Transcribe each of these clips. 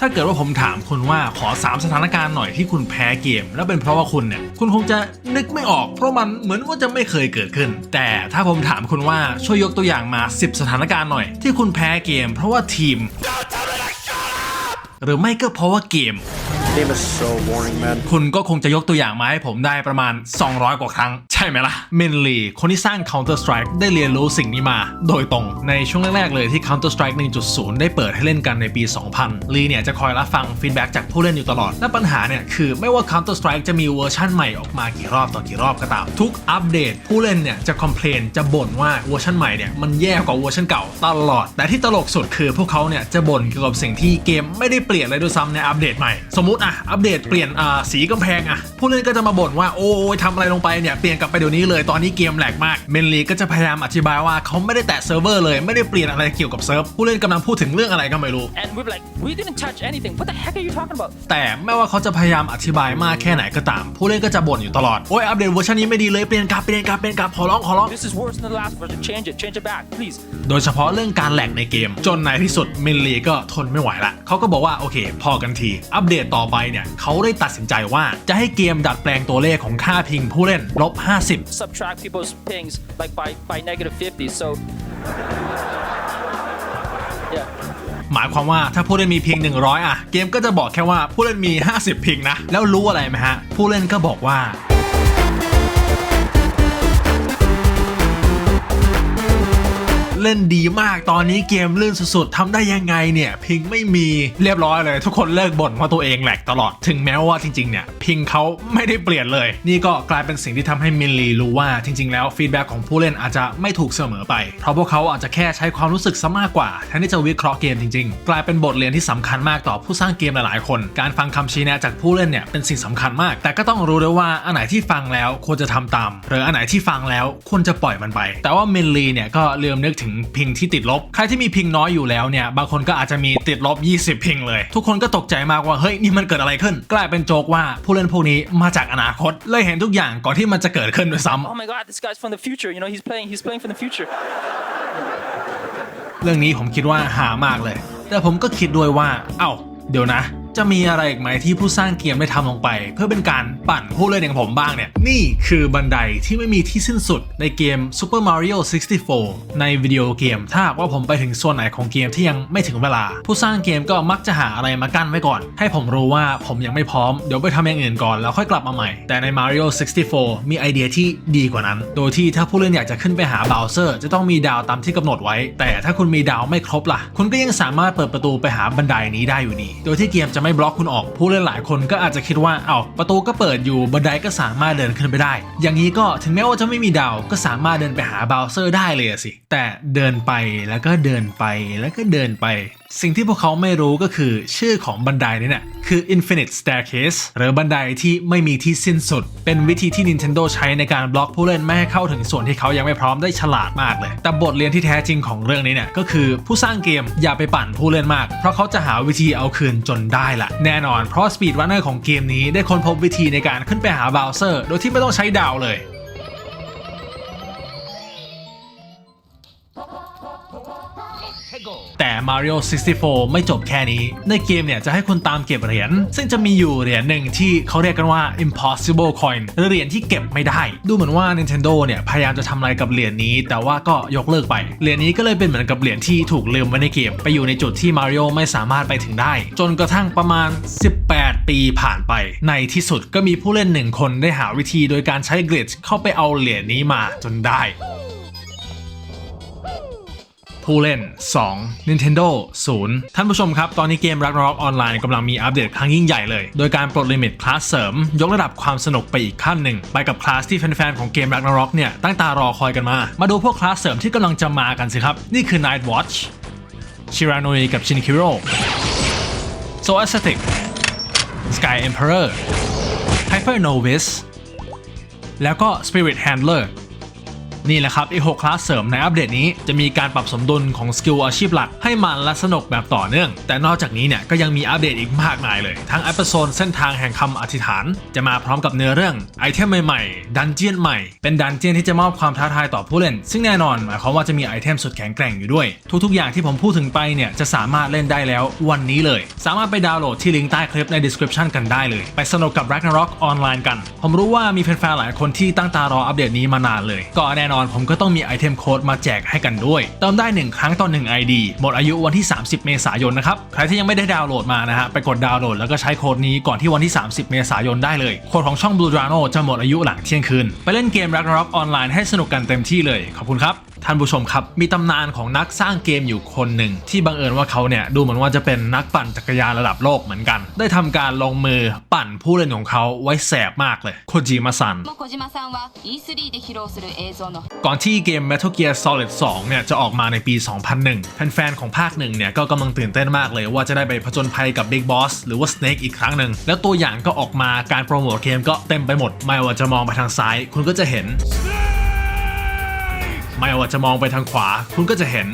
ถ้าเกิดว่าผมถามคุณว่าขอ 3 สถานการณ์หน่อยที่คุณแพ้เกม แล้วเป็นเพราะว่าคุณเนี่ย คุณคงจะนึกไม่ออก เพราะมันเหมือนว่าจะไม่เคยเกิดขึ้น แต่ถ้าผมถามคุณว่าช่วยยกตัวอย่างมา 10 สถานการณ์หน่อย ที่คุณแพ้เกม เพราะว่าทีม หรือไม่ก็เพราะว่าเกม Game is so boring, man. คุณก็คงจะยกตัวอย่างมาให้ผมได้ประมาณ 200 กว่าครั้ง ใช่ไหมล่ะ เมนลีคนที่สร้าง Counter Strike ได้เรียนรู้สิ่งนี้มา โดยตรงในช่วงแรก ๆ เลยที่ Counter Strike 1.0 ได้เปิดให้เล่นกันในปี 2000 ลีเนี่ยจะคอยรับฟังฟีดแบ็กจากผู้เล่นอยู่ตลอด และปัญหาเนี่ยคือไม่ว่า Counter Strike จะมีเวอร์ชันใหม่ออกมากี่รอบต่อกี่รอบก็ตาม ทุกอัปเดต ผู้เล่นเนี่ยจะคอมเพลนจะบ่นว่าเวอร์ชันใหม่เนี่ยมันแย่กว่าเวอร์ชันเก่าตลอด แต่ที่ตลกสุดคือพวกเขาเนี่ยจะบ่นเกี่ยวกับสิ่งที่เกมไม่ได้เปลี่ยนเลยด้วยซ้ำในอัปเดตใหม่ สมมติอะอัปเดตเปลี่ยนอ่าสีกำแพงอะผู้เล่นก็จะมาบ่นว่าโอ้ยทำอะไรลงไปเนี่ยเปลี่ยนกลับไปเดี๋ยวนี้เลยตอนนี้เกมแหลกมากเมนลีก็จะพยายามอธิบายว่าเขาไม่ได้แตะเซิร์ฟเวอร์เลยไม่ได้เปลี่ยนอะไรเกี่ยวกับเซิร์ฟผู้เล่นกำลังพูดถึงเรื่องอะไรก็ไม่รู้ And we were like, we didn't touch anything. What the heck are you talking about? แต่ไม่ว่าเขาจะพยายามอธิบายมากแค่ไหนก็ตาม ผู้เล่นก็จะบ่นอยู่ตลอดโอ้ยอัปเดตเวอร์ชันนี้ไม่ดีเลยเปลี่ยนกลับเปลี่ยนกลับเปลี่ยนกลับขอร้องขอร้อง This is worse than the last version. Change it. Change it back, please. โดยเฉพาะเรื่องการแหลกในเกม จนในที่สุดมินลีก็ทนไม่ไหวละเขาก็บอกว่าโอเค พอกันที อัปเดตต่อไปเนี่ยเขาได้ตัดสินใจว่าจะให้เกมดัดแปลงตัวเลขของค่าพิงผู้เล่นลบ 50 Subtract people's pings like by by negative 50. So yeah. หมายความว่าถ้าผู้เล่นมีพิง100 อะ เกมก็จะบอกแค่ว่าผู้เล่นมี 50 พิงนะ แล้วรู้อะไรไหมฮะ ผู้เล่นก็บอกว่า เล่นดีมาก ตอนนี้เกมลื่นสุดๆทำได้ยังไงเนี่ย พิงไม่มีเรียบร้อยเลย ทุกคนเลิกบ่นว่าตัวเองแหลกตลอด ถึงแม้ว่าจริงๆเนี่ยพิงเขาไม่ได้เปลี่ยนเลย นี่ก็กลายเป็นสิ่งที่ทำให้มินลีรู้ว่าจริง ๆ แล้วฟีดแบ็กของผู้เล่นอาจจะไม่ถูกเสมอไป เพราะพวกเขาอาจจะแค่ใช้ความรู้สึกซะมากกว่าแทนที่จะวิเคราะห์เกมจริง ๆ กลายเป็นบทเรียนที่สำคัญมากต่อผู้สร้างเกมหลายๆคน การฟังคำชี้แนะจากผู้เล่นเนี่ยเป็นสิ่งสำคัญมาก แต่ก็ต้องรู้ด้วยว่าอันไหนที่ฟังแล้วควรจะทำตาม หรืออันไหนที่ฟังแล้วควรจะปล่อยมันไป แต่ว่ามินลีเนี่ยก็ลืมนึกถึงพิงที่ติดลบ ใครที่มีพิงน้อยอยู่แล้วเนี่ยบางคนก็อาจจะมีติดลบ 20 พิงเลย ทุกคนก็ตกใจมากว่าเฮ้ยนี่มันเกิดอะไรขึ้น กลายเป็นโจกว่าผู้เล่นพวกนี้มาจากอนาคตเลยเห็นทุกอย่างก่อนที่มันจะเกิดขึ้นด้วยซ้ำ Oh my god, this guy's from the future. You know, he's playing. He's playing from the future. เรื่องนี้ผมคิดว่าหามากเลย แต่ผมก็คิดด้วยว่า เอ้า เดี๋ยวนะ จะมีอะไรอีกไหมที่ผู้สร้างเกมได้ทำลงไป เพื่อเป็นการปั่นผู้เล่นอย่างผมบ้างเนี่ย นี่คือบันไดที่ไม่มีที่สิ้นสุดในเกม Super Mario 64 ในวิดีโอเกม ถ้าว่าผมไปถึงส่วนไหนของเกมที่ยังไม่ถึงเวลา ผู้สร้างเกมก็มักจะหาอะไรมากั้นไว้ก่อน ให้ผมรู้ว่าผมยังไม่พร้อม เดี๋ยวไปทำอย่างอื่นก่อนแล้วค่อยกลับมาใหม่ แต่ใน Mario 64 มีไอเดียที่ดีกว่านั้น โดยที่ถ้าผู้เล่นอยากจะขึ้นไปหา Bowser จะต้องมีดาวตามที่กำหนดไว้ แต่ถ้าคุณมีดาวไม่ครบล่ะ คุณก็ยังสามารถเปิดประตูไปหาบันไดนี้ได้อยู่ดี โดยที่เกมจะไม่บล็อกคุณออก ผู้เล่นหลายคนก็อาจจะคิดว่าเอ้าประตูก็เปิดอยู่บันไดก็สามารถเดินขึ้นไปได้ อย่างนี้ก็ถึงแม้ว่าจะไม่มีดาวก็สามารถเดินไปหาบาวเซอร์ได้เลยสิ แต่เดินไปแล้วก็เดินไปแล้วก็เดินไปสิ่งที่พวกเขาไม่รู้ก็คือชื่อของบันไดนี้เนี่ยคือ Infinite Staircase หรือบันไดที่ไม่มีที่สิ้นสุด เป็นวิธีที่ Nintendo ใช้ในการบล็อกผู้เล่นไม่ให้เข้าถึงส่วนที่เขายังไม่พร้อมได้ฉลาดมากเลย แต่บทเรียนที่แท้จริงของเรื่องนี้เนี่ยก็คือผู้สร้างเกมอย่าไปปั่นผู้เล่นมาก เพราะเขาจะหาวิธีเอาคืนจนได้ละแน่นอนเพราะ Speed Runner ของเกมนี้ได้ค้นพบวิธีในการขึ้นไปหา Bowser โดยที่ไม่ต้องใช้ดาวเลย แต่ Mario 64 ไม่จบแค่นี้ ในเกมเนี่ยจะให้คุณตามเก็บเหรียญ ซึ่งจะมีอยู่เหรียญหนึ่งที่เขาเรียกกันว่า impossible coin หรือเหรียญที่เก็บไม่ได้ ดูเหมือนว่า Nintendo เนี่ยพยายามจะทำอะไรกับเหรียญนี้ แต่ว่าก็ยกเลิกไป เหรียญนี้ก็เลยเป็นเหมือนกับเหรียญที่ถูกลืมไว้ในเกม ไปอยู่ในจุดที่ Mario ไม่สามารถไปถึงได้ จนกระทั่งประมาณ 18 ปีผ่านไป ในที่สุดก็มีผู้เล่นหนึ่งคนได้หาวิธีโดยการใช้กริดเข้าไปเอาเหรียญนี้มาจนได้ ผู้เล่น 2 Nintendo 0 ท่านผู้ชมครับ ตอนนี้เกม Ragnarok ออนไลน์กำลังมีอัปเดตครั้งยิ่งใหญ่เลย โดยการปลดลิมิตคลาสเสริม ยกระดับความสนุกไปอีกขั้นหนึ่ง ไปกับคลาสที่แฟนๆ ของเกม Ragnarok เนี่ย ตั้งตารอคอยกันมา มาดูพวกคลาสเสริมที่กำลังจะมากันสิครับ นี่คือ Night Watch ชิรานุยกับชินคิโร่ So Aesthetic Sky Emperor Hyper Novice แล้วก็ Spirit Handler นี่แหละครับไอ้6คลาสเสริมในอัปเดตนี้จะมีการปรับสมดุลของสกิลอาชีพหลักให้มันและสนุกแบบต่อเนื่อง แต่นอกจากนี้เนี่ยก็ยังมีอัปเดตอีกมากมายเลย ทั้งแอปโซนเส้นทางแห่งคำอธิษฐาน จะมาพร้อมกับเนื้อเรื่องไอเทมใหม่ๆ ดันเจียนใหม่ เป็นดันเจียนที่จะมอบความท้าทายต่อผู้เล่น ซึ่งแน่นอนหมายความว่าจะมีไอเทมสุดแข็งแกร่งอยู่ด้วย ทุกๆ อย่างที่ผมพูดถึงไปเนี่ยจะสามารถเล่นได้แล้ววันนี้เลย สามารถไปดาวน์โหลดที่ลิงก์ใต้คลิปใน description กันได้เลย ไปสนุกกับ Ragnarok ออนไลน์กัน ผมรู้ว่ามีแฟนๆหลายคนที่ตั้งตารออัปเดตนี้มานานเลยก็แน่นอนผมก็ต้องมีไอเทมโค้ดมาแจกให้กันด้วย เติมได้ 1 ครั้งต่อ1 ID หมดอายุวันที่ 30 เมษายนนะครับ ใครที่ยังไม่ได้ดาวน์โหลดมานะฮะ ไปกดดาวน์โหลดแล้วก็ใช้โค้ดนี้ก่อนที่วันที่ 30 เมษายนได้เลย โค้ดของช่อง Blue Drano จะหมดอายุหลังเที่ยงคืน ไปเล่นเกม Ragnarok ออนไลน์ให้สนุกกันเต็มที่เลย ขอบคุณครับ ท่านผู้ชมครับ มีตำนานของนักสร้างเกมอยู่คนหนึ่ง ที่บังเอิญว่าเขาเนี่ยดูเหมือนว่าจะเป็นนักปั่นจักรยานระดับโลกเหมือนกัน ได้ทำการลงมือปั่นผู้เล่นของเขาไว้แสบมากเลยโคจิมะซันก่อนที่เกม Metal Gear Solid 2 เนี่ยจะออกมาในปี 2001 แฟนๆของภาคหนึ่งเนี่ยก็กำลังตื่นเต้นมากเลยว่าจะได้ไปผจญภัยกับ Big Boss หรือว่า Snake อีกครั้งหนึ่งแล้วตัวอย่างก็ออกมาการโปรโมทเกมก็เต็มไปหมด ไม่ว่าจะมองไปทางซ้าย คุณก็จะเห็น Snake! ไม่ว่าจะมองไปทางขวา คุณก็จะเห็น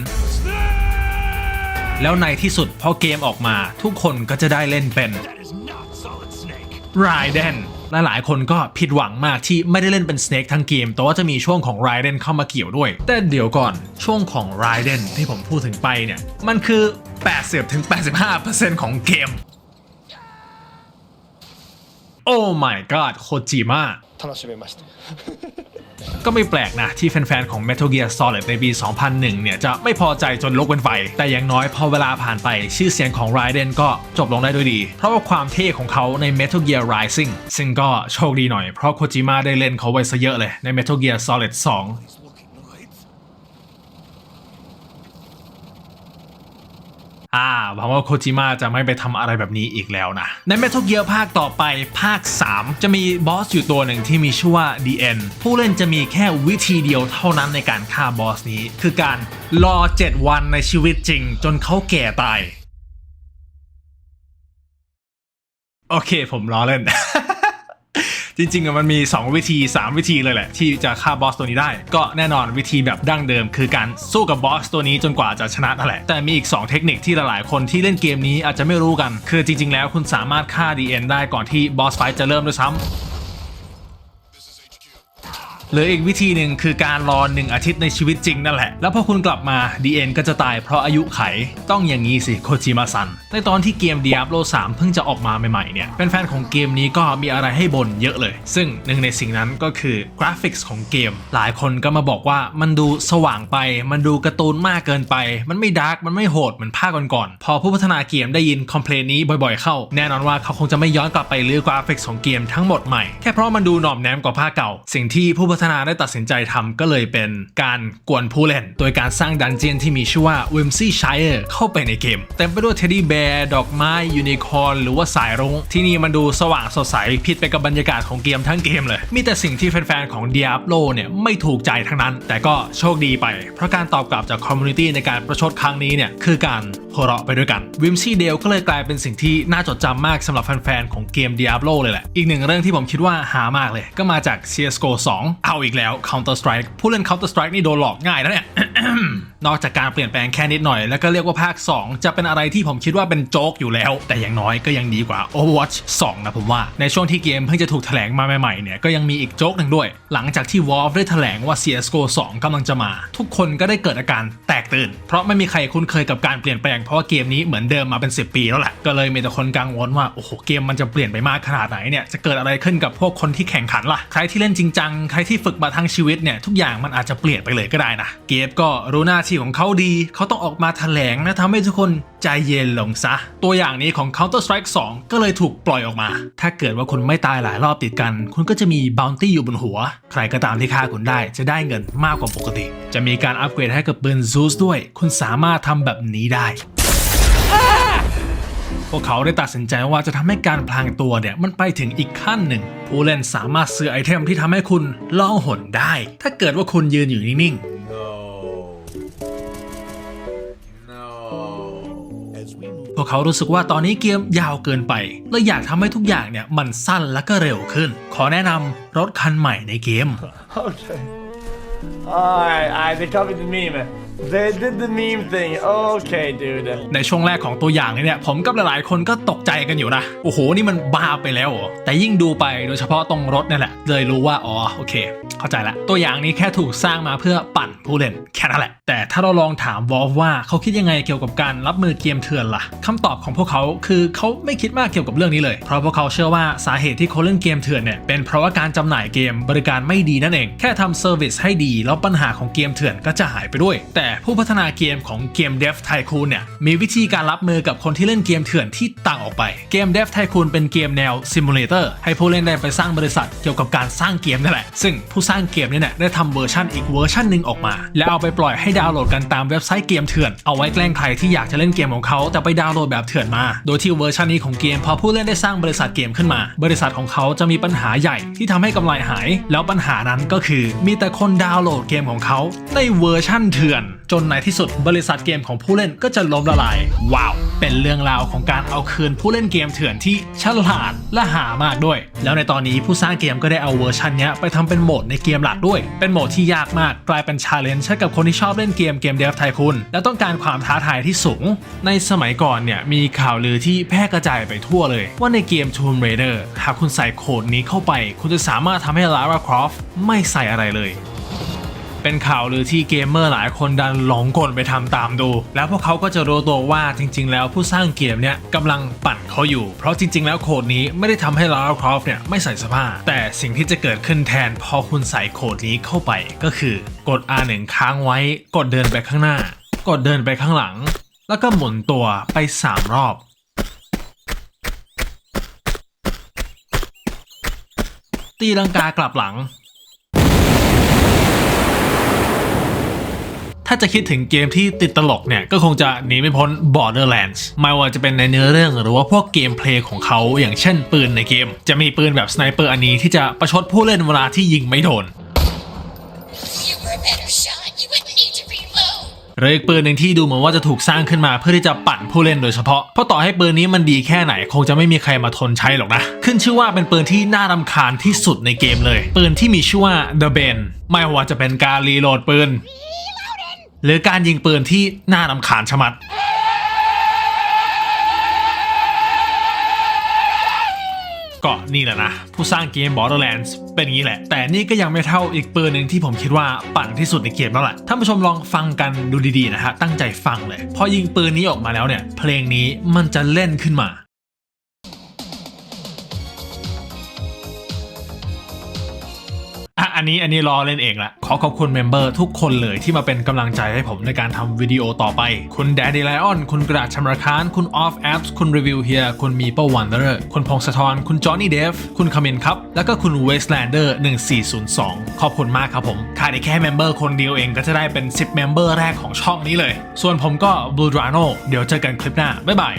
แล้วในที่สุดพอเกมออกมาทุกคนก็จะได้เล่นเป็นไรเดนและหลายคนก็ผิดหวังมากที่ไม่ได้เล่นเป็น Snake ทั้งเกม แต่ว่าจะมีช่วงของไรเดนเข้ามาเกี่ยวด้วย แต่เดี๋ยวก่อนช่วงของไรเดนที่ผมพูดถึงไปเนี่ย มันคือ 80-85%ของเกม โอ้ my god โคจิมะ 楽しめました ก็ไม่แปลกนะ ที่แฟนๆ ของ Metal Gear Solid ในปี 2001 เนี่ย จะไม่พอใจจนลุกเป็นไฟ แต่อย่างน้อยพอเวลาผ่านไปชื่อเสียงของ Raiden ก็จบลงได้ด้วยดี เพราะว่าความเท่ของเขาใน Metal Gear Rising ซึ่งก็โชคดีหน่อย เพราะโคจิมะได้เล่นเขาไว้ซะเยอะเลยใน Metal Gear Solid 2 อ่าหวังว่าโคจิมะจะไม่ไปทำอะไรแบบนี้อีกแล้วนะ ใน Metal Gear ภาคต่อไปภาค 3 จะมีบอสอยู่ตัวหนึ่งที่มีชื่อว่า DN ผู้เล่นจะมีแค่วิธีเดียวเท่านั้นในการฆ่าบอสนี้ คือการรอ 7 วันในชีวิตจริง จนเขาแก่ตาย โอเคผมล้อเล่น จริงๆมันมี 2 วิธี 3 วิธีเลยแหละ ที่จะฆ่าบอสตัวนี้ได้ ก็แน่นอนวิธีแบบดั้งเดิม คือการสู้กับบอสตัวนี้จนกว่าจะชนะนั่นแหละ แต่มีอีก 2 เทคนิคที่หลายๆคนที่เล่นเกมนี้อาจจะไม่รู้กัน คือจริง ๆ แล้วคุณสามารถฆ่า DN ได้ก่อนที่บอสไฟจะเริ่มด้วยซ้ำ หรืออีกวิธีหนึ่งคือการรอหนึ่งอาทิตย์ในชีวิตจริงนั่นแหละ แล้วพอคุณกลับมา DN ก็จะตายเพราะอายุไข ต้องอย่างนี้สิโคจิมาซัน ในตอนที่เกม Diablo 3 เพิ่งจะออกมาใหม่ๆเนี่ยแฟนๆของเกมนี้ก็มีอะไรให้บ่นเยอะเลย ซึ่งหนึ่งในสิ่งนั้นก็คือกราฟิกส์ของเกม หลายคนก็มาบอกว่ามันดูสว่างไป มันดูการ์ตูนมากเกินไป มันไม่ดาร์กมันไม่โหดเหมือนภาคก่อนๆพอผู้พัฒนาเกมได้ยินคอมเพลนนี้บ่อยๆเข้า แน่นอนว่าเขาคงจะไม่ย้อนกลับไปรื้อกราฟิกส์ของเกมทั้งหมดใหม่แค่เพราะมันดูหน่อมแนมกว่าภาคเก่า สิ่งที่ผู้พัฒนาได้ตัดสินใจทำก็เลยเป็นการกวนผู้เล่น โดยการสร้างดันเจียนที่มีชื่อว่า w i m s y Shire เข้าไปในเกม เต็มไปด้วยเทดดี้แบร์ดอกไม้ยูนิคอร์นหรือว่าสายรุ้งที่นี่มันดูสว่างสดใสผิดไปกับบรรยากาศของเกมทั้งเกมเลย มีแต่สิ่งที่แฟนๆ ของ Diablo เนี่ยไม่ถูกใจทั้งนั้น แต่ก็โชคดีไป เพราะการตอบกลับจากคอมมูนิตี้ในการประชดครั้งนี้เนี่ยคือการหัวเราะไปด้วยกัน Whimsy Dale ก็เลยกลายเป็นสิ่งที่น่าจดจำมากสำหรับแฟนๆ ของเกม Diablo เลยแหละ อีกหนึ่งเรื่องที่ผมคิดว่าหามากเลย ก็มาจาก CSGO 2เอาอีกแล้ว Counter Strike ผู้เล่น Counter Strike นี่โดนหลอกง่ายนะเนี่ย นอกจากการเปลี่ยนแปลงแค่นิดหน่อย แล้วก็เรียกว่าภาค 2 จะเป็นอะไรที่ผมคิดว่าเป็นโจ๊กอยู่แล้ว แต่อย่างน้อยก็ยังดีกว่า Overwatch 2 นะผมว่า ในช่วงที่เกมเพิ่งจะถูกแถลงมาใหม่ๆเนี่ยก็ยังมีอีกโจ๊กหนึ่งด้วย หลังจากที่ Valve ได้แถลงว่า CSGO 2กำลังจะมา ทุกคนก็ได้เกิดอาการแตกตื่น เพราะไม่มีใครคุ้นเคยกับการเปลี่ยนแปลงเพราะว่าเกมนี้เหมือนเดิมมาเป็น 10 ปีแล้วแหละก็เลยมีแต่คนกังวลว่าโอ้โหเกมมันจะเปลี่ยนไปมากขนาดไหนเนี่ยจะเกิดอะไรขึ้นกับพวกคนที่แข่งขันล่ะใครที่เล่นจริงจังใครที่ฝึกมาทั้งชีวิตเนี่ยทุกอย่างมันอาจจะเปลี่ยนไปเลยก็ได้นะเกมก็รู้หน้าทของเขาดี เขาต้องออกมาแถลงนะทำให้ทุกคนใจเย็นลงซะ ตัวอย่างนี้ของ Counter Strike 2 ก็เลยถูกปล่อยออกมา ถ้าเกิดว่าคุณไม่ตายหลายรอบติดกัน คุณก็จะมี bounty อยู่บนหัว ใครก็ตามที่ฆ่าคุณได้จะได้เงินมากกว่าปกติ จะมีการอัปเกรดให้กับปืน Zeus ด้วย คุณสามารถทำแบบนี้ได้พวกเขาได้ตัดสินใจว่าจะทำให้การพลางตัวเนี่ยมันไปถึงอีกขั้นหนึ่ง ผู้เล่นสามารถซื้อไอเทมที่ทำให้คุณล่องหนได้ ถ้าเกิดว่าคุณยืนอยู่นิ่ง วกเขารู้สึกว่าตอนนี้เกมยาวเกินไป และอยากทำให้ทุกอย่างเนี่ยมันสั้นและก็เร็วขึ้น ขอแนะนำรถคันใหม่ในเกม Okay. Alright, alright, they copied the meme. They did the meme thing. Okay, dude. ในช่วงแรกของตัวอย่างนี้เนี่ย ผมกับหลายๆคนก็ตกใจกันอยู่นะ โอ้โห นี่มันบ้าไปแล้วเหรอแต่ยิ่งดูไปโดยเฉพาะตรงรถนี่แหละ เลยรู้ว่า อ๋อ โอเค เข้าใจละ ตัวอย่างนี้แค่ถูกสร้างมาเพื่อปั่นผู้เล่น แค่นั้นแหละ แต่ถ้าเราลองถามวอลว่าเขาคิดยังไงเกี่ยวกับการรับมือเกมเถื่อนล่ะคำตอบของพวกเขาคือเขาไม่คิดมากเกี่ยวกับเรื่องนี้เลย เพราะพวกเขาเชื่อว่าสาเหตุที่เขาเล่นเกมเถื่อนเนี่ย เป็นเพราะว่าการจำหน่ายเกมบริการไม่ดีนั่นเอง แค่ทำเซอร์วิสให้ดี แล้วปัญหาของเกมเถื่อนก็จะหายไปด้วย แต่ผู้พัฒนาเกมของเกม Dev Tycoon เนี่ยมีวิธีการรับมือกับคนที่เล่นเกมเถื่อนที่ต่างออกไปเกม Dev Tycoon เป็นเกมแนวซิมูเลเตอร์ให้ผู้เล่นได้ไปสร้างบริษัทเกี่ยวกับการสร้างเกมนั่นแหละ ซึ่งผู้สร้างเกมเนี่ยได้ทำเวอร์ชันอีกเวอร์ชันหนึ่งออกมา แล้วเอาไปปล่อยให้ดาวน์โหลดกันตามเว็บไซต์เกมเถื่อนเอาไว้แกล้งใครที่อยากจะเล่นเกมของเขาแต่ไปดาวน์โหลดแบบเถื่อนมา โดยที่เวอร์ชันนี้ของเกมพอผู้เล่นได้สร้างบริษัทเกมขึ้นมา บริษัทของเขาจะมีปัญหาใหญ่ที่ทำให้กำไรหาย แล้วปัญหานั้นก็คือ มีแต่คนดาวน์โหลดเกมของเขาในเวอร์ชันเถื่อน จนในที่สุดบริษัทเกมของผู้เล่นก็จะล้มละลาย ว้าว เป็นเรื่องราวของการเอาคืนผู้เล่นเกมเถื่อนที่ฉลาดและหามากด้วย แล้วในตอนนี้ผู้สร้างเกมก็ได้เอาเวอร์ชันเนี้ยไปทำเป็นโหมดในเกมหลักด้วย เป็นโหมดที่ยากมากกลายเป็นชาเลนจ์ให้กับคนที่ชอบเล่นเกมเกมเดฟไทคุณ และต้องการความท้าทายที่สูง ในสมัยก่อนเนี่ยมีข่าวลือที่แพร่กระจายไปทั่วเลย ว่าในเกม Tomb Raider หากคุณใส่โค้ดนี้เข้าไป คุณจะสามารถทำให้ Lara Croft ไม่ใส่อะไรเลย เป็นข่าวลือที่เกมเมอร์หลายคนดันหลงกลไปทำตามดู แล้วพวกเขาก็จะรู้ตัวว่าจริง ๆ แล้วผู้สร้างเกมเนี่ยกำลังปั่นเขาอยู่ เพราะจริง ๆ แล้วโคดนี้ไม่ได้ทำให้ Lara Croft เนี่ยไม่ใส่เสื้อผ้า แต่สิ่งที่จะเกิดขึ้นแทนพอคุณใส่โคดนี้เข้าไปก็คือกด R1 ค้างไว้กดเดินไปข้างหน้า กดเดินไปข้างหลัง แล้วก็หมุนตัวไป 3 รอบตีลังกากลับหลัง ถ้าจะคิดถึงเกมที่ติดตลกเนี่ย ก็คงจะหนีไม่พ้น Borderlands ไม่ว่าจะเป็นในเนื้อเรื่องหรือว่าพวกเกมเพลย์ของเขาอย่างเช่นปืนในเกม จะมีปืนแบบสไนเปอร์อันนี้ที่จะประชดผู้เล่นเวลาที่ยิงไม่โดน You were a better shot. You wouldn't need to reload. หรืออีกปืนหนึ่งที่ดูเหมือนว่าจะถูกสร้างขึ้นมาเพื่อที่จะปั่นผู้เล่นโดยเฉพาะ เพราะต่อให้ปืนนี้มันดีแค่ไหน คงจะไม่มีใครมาทนใช้หรอกนะ ขึ้นชื่อว่าเป็นปืนที่น่ารำคาญที่สุดในเกมเลย ปืนที่มีชื่อว่า The Ben ไม่ว่าจะเป็นการรีโหลดปืน หรือการยิงปืนที่น่ารำคาญชะมัด ก็นี่แหละนะ ผู้สร้างเกม Borderlands เป็นอย่างนี้แหละ แต่นี่ก็ยังไม่เท่าอีกปืนหนึ่งที่ผมคิดว่าปั่นที่สุดในเกมแล้วแหละท่านผู้ชมลองฟังกันดูดีๆนะฮะตั้งใจฟังเลย พอยิงปืนนี้ออกมาแล้วเนี่ย เพลงนี้มันจะเล่นขึ้นมา อันนี้อันนี้รอเล่นเองละขอขอบคุณเมมเบอร์ทุกคนเลยที่มาเป็นกำลังใจให้ผมในการทำวิดีโอต่อไป คุณ Daddy Lion คุณกระดาษชมรคาน คุณ Off Apps คุณ Review Here คุณ Meeple Wanderer คุณพงศธรคุณ Johnny Dev คุณคามินครับ แล้วก็คุณ Wastelander 1402 ขอบคุณมากครับผมขาดอีกแค่เมมเบอร์คนเดียวเองก็จะได้เป็น 10เมมเบอร์แรกของช่องนี้เลย ส่วนผมก็ Blue Drano เดี๋ยวเจอกันคลิปหน้าบ๊ายบาย